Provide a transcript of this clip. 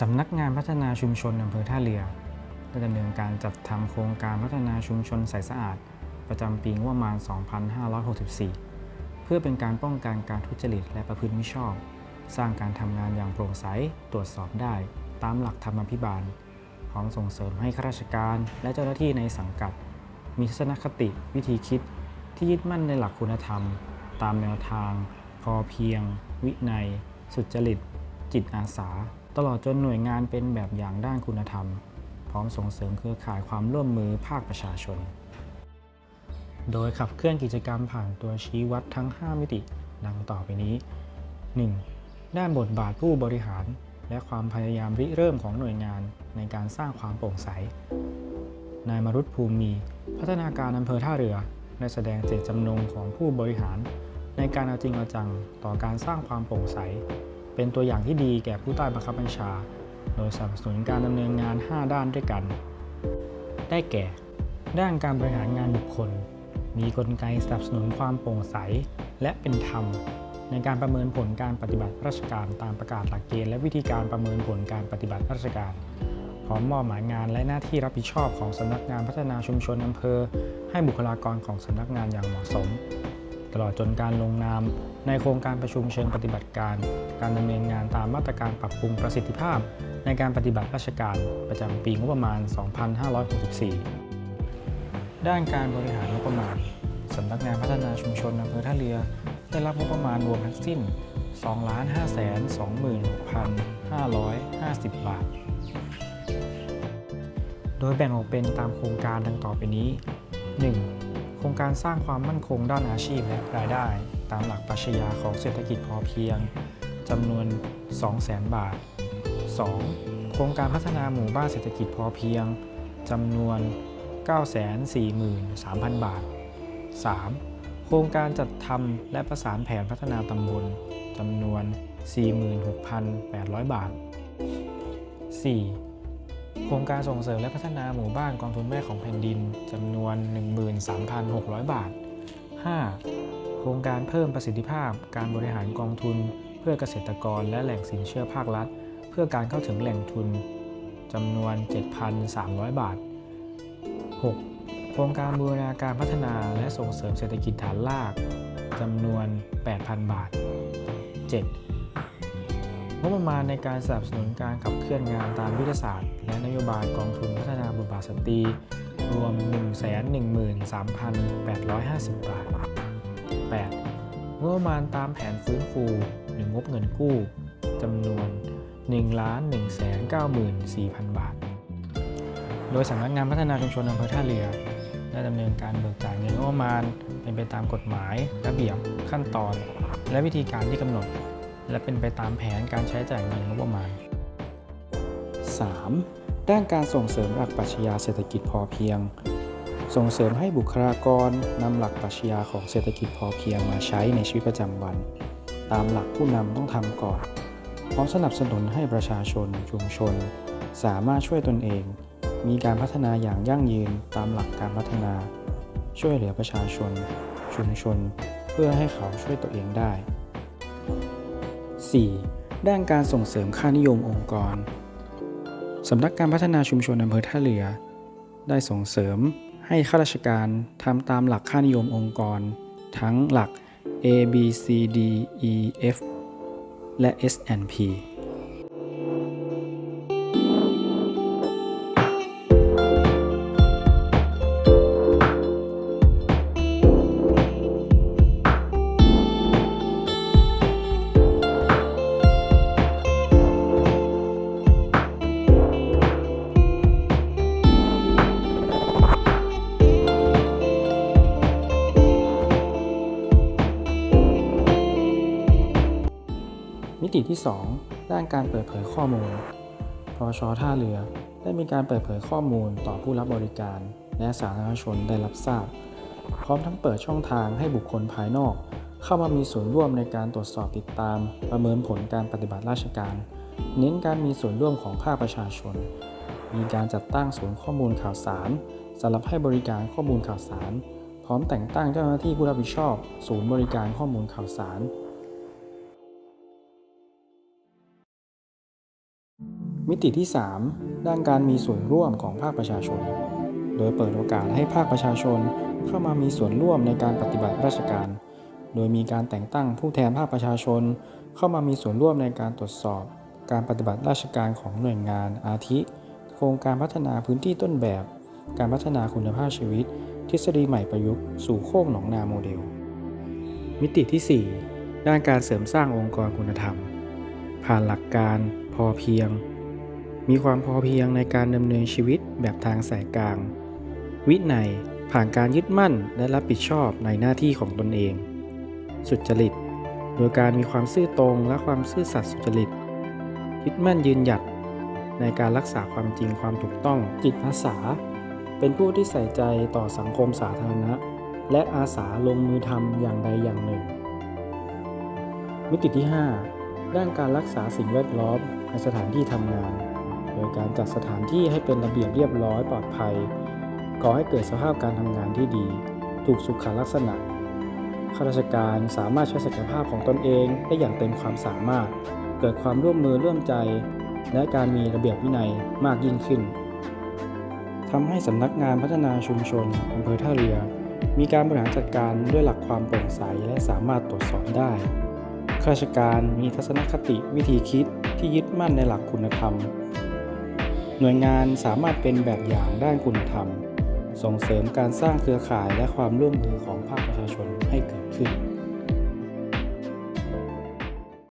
สำนักงานพัฒนาชุมชนอำเภอท่าเรือได้ดำเนินการจัดทำโครงการพัฒนาชุมชนใสสะอาด ประจำปีงบประมาณ 2564 เพื่อเป็นการป้องกันการทุจริตและประพฤติมิชอบ สร้างการทำงานอย่างโปร่งใส ตรวจสอบได้ ตามหลักธรรมาภิบาล พร้อมส่งเสริมให้ข้าราชการและเจ้าหน้าที่ในสังกัด มีทัศนคติวิธีคิด ที่ยึดมั่นในหลักคุณธรรม ตามแนวทาง พอเพียง วินัย สุจริต จิตอาสา ตลอดจนหน่วยงานเป็นแบบอย่างด้านคุณธรรม พร้อมส่งเสริมเครือข่ายความร่วมมือภาคประชาชน โดยขับเคลื่อนกิจกรรมผ่านตัวชี้วัดทั้ง 5 มิติ ดังต่อไปนี้ 1. ด้านบทบาทผู้บริหาร และความพยายามริเริ่มของหน่วยงานในการสร้างความโปร่งใส นายมรุตภูมิพัฒนาการอำเภอท่าเรือได้แสดงเจตจำนงของผู้บริหาร ในการเอาจริงเอาจังต่อการสร้างความโปร่งใส เป็นตัวอย่างที่ดีแก่ผู้ใต้บังคับบัญชา โดยสนับสนุนการดำเนินงาน 5 ด้านด้วยกัน ได้แก่ ด้านการบริหารงานบุคคล มีกลไกสนับสนุนความโปร่งใส และเป็นธรรม ในการประเมินผลการปฏิบัติราชการตามประกาศหลักเกณฑ์และวิธีการประเมินผลการปฏิบัติราชการพร้อมมอบหมายงานและหน้าที่รับผิดชอบของสำนักงานพัฒนาชุมชนอำเภอ ให้บุคลากรของสำนักงานอย่างเหมาะสม ตลอดจนการลงนาม ในโครงการประชุมเชิงปฏิบัติการ การดำเนินงานตามมาตรการปรับปรุงประสิทธิภาพ ในการปฏิบัติราชการประจำปีงบประมาณ 2564 ด้านการบริหารงบประมาณสำนักงานพัฒนาชุมชนอำเภอท่าเรือ ได้รับงบประมาณรวมทั้งสิ้น 2,526,550 บาท โดยแบ่งออกเป็นตามโครงการดังต่อไปนี้ 1. โครงการสร้างความมั่นคงด้านอาชีพและรายได้ ตามหลักปรัชญาของเศรษฐกิจพอเพียงจำนวน 200,000 บาท 2. โครงการพัฒนาหมู่บ้านเศรษฐกิจพอเพียงจำนวน 943,000 บาท 3. โครงการจัดทำและประสานแผนพัฒนาตำบลจำนวน 46,800 บาท 4. โครงการส่งเสริมและพัฒนาหมู่บ้านกองทุนแม่ของแผ่นดินจำนวน 13,600 บาท 5. โครงการเพิ่มประสิทธิภาพการบริหารกองทุน เพื่อเกษตรกรและแหล่งสินเชื่อภาครัฐ เพื่อการเข้าถึงแหล่งทุนจำนวน 7,300 บาท 6. โครงการบูรณาการพัฒนาและส่งเสริมเศรษฐกิจฐานรากจำนวน 8,000 บาท 7. งบประมาณในการสนับสนุนการขับเคลื่อนงานตามยุทธศาสตร์ และนโยบายกองทุนพัฒนาบทบาทสตรี รวม 113,850 บาท 8. งบประมาณตามแผนฟื้นฟูหรืองบเงินกู้จำนวน 1,194,000 บาท โดยสำนักงานพัฒนาชุมชนอำเภอท่าเรือได้ดำเนินการเบิกจ่ายเงินงบประมาณ เป็นไปตามกฎหมาย ระเบียบขั้นตอน และวิธีการที่กำหนด และเป็นไปตามแผนการใช้จ่ายเงินงบประมาณ 3. ด้านการส่งเสริมหลักปรัชญาเศรษฐกิจพอเพียง ส่งเสริมให้บุคลากรนำหลักปรัชญาของเศรษฐกิจพอเพียงมาใช้ในชีวิตประจำวัน ตามหลักผู้นำต้องทำก่อน พร้อมสนับสนุนให้ประชาชนชุมชน สามารถช่วยตนเอง มีการพัฒนาอย่างยั่งยืนตามหลักการพัฒนา ช่วยเหลือประชาชน ชุมชน เพื่อให้เขาช่วยตัวเองได้ 4. ด้านการส่งเสริมค่านิยมองค์กร สำนักการพัฒนาชุมชนอำเภอท่าเรือ ได้ส่งเสริมให้ข้าราชการทำตามหลักค่านิยมองค์กร ทั้งหลัก A B C D E F และ S&P ติที่ 2 ด้านการเปิดเผยข้อมูลพอชอท่าเรือ ได้มีการเปิดเผยข้อมูลต่อผู้รับบริการ และสาธารณชนได้รับทราบ พร้อมทั้งเปิดช่องทางให้บุคคลภายนอก เข้ามามีส่วนร่วมในการตรวจสอบติดตาม ประเมินผลการปฏิบัติราชการ เน้นการมีส่วนร่วมของภาคประชาชน มีการจัดตั้งศูนย์ข้อมูลข่าวสารสำหรับให้บริการข้อมูลข่าวสาร พร้อมแต่งตั้งเจ้าหน้าที่ผู้รับผิดชอบ ศูนย์บริการข้อมูลข่าวสาร มิติที่ 3 ด้านการมีส่วนร่วมของภาคประชาชน โดยเปิดโอกาสให้ภาคประชาชนเข้ามามีส่วนร่วมในการปฏิบัติราชการ โดยมีการแต่งตั้งผู้แทนภาคประชาชน เข้ามามีส่วนร่วมในการตรวจสอบ การปฏิบัติราชการของหน่วยงานอาทิ โครงการพัฒนาพื้นที่ต้นแบบ การพัฒนาคุณภาพชีวิต ทฤษฎีใหม่ประยุกต์สู่โคกหนองนาโมเดล มิติที่ 4 ด้านการเสริมสร้างองค์กรคุณธรรม ผ่านหลักการพอเพียง มีความพอเพียงในการดำเนินชีวิตแบบทางสายกลาง วินัยผ่านการยึดมั่นและรับผิดชอบในหน้าที่ของตนเอง สุจริต โดยการมีความซื่อตรงและความซื่อสัตย์สุจริต ยึดมั่นยืนหยัดในการรักษาความจริงความถูกต้องจิตอาสา เป็นผู้ที่ใส่ใจต่อสังคมสาธารณะ และอาสาลงมือทำอย่างใดอย่างหนึ่ง มิติที่ 5 ด้านการรักษาสิ่งแวดล้อมในสถานที่ทำงาน โดยการจัดสถานที่ให้เป็นระเบียบเรียบร้อยปลอดภัยก่อให้เกิดสภาพการทำงานที่ดี ถูกสุขลักษณะข้าราชการสามารถใช้ศักยภาพของตนเองได้อย่างเต็มความสามารถ เกิดความร่วมมือร่วมใจ และการมีระเบียบวินัยมากยิ่งขึ้นทำให้สำนักงานพัฒนาชุมชนอำเภอท่าเรือ มีการบริหารจัดการด้วยหลักความโปร่งใสและสามารถตรวจสอบได้ข้าราชการมีทัศนคติวิธีคิดที่ยึดมั่นในหลักคุณธรรม หน่วยงานสามารถเป็นแบบอย่างด้านคุณธรรม ส่งเสริมการสร้างเครือข่ายและความร่วมมือของภาคประชาชนให้เกิดขึ้น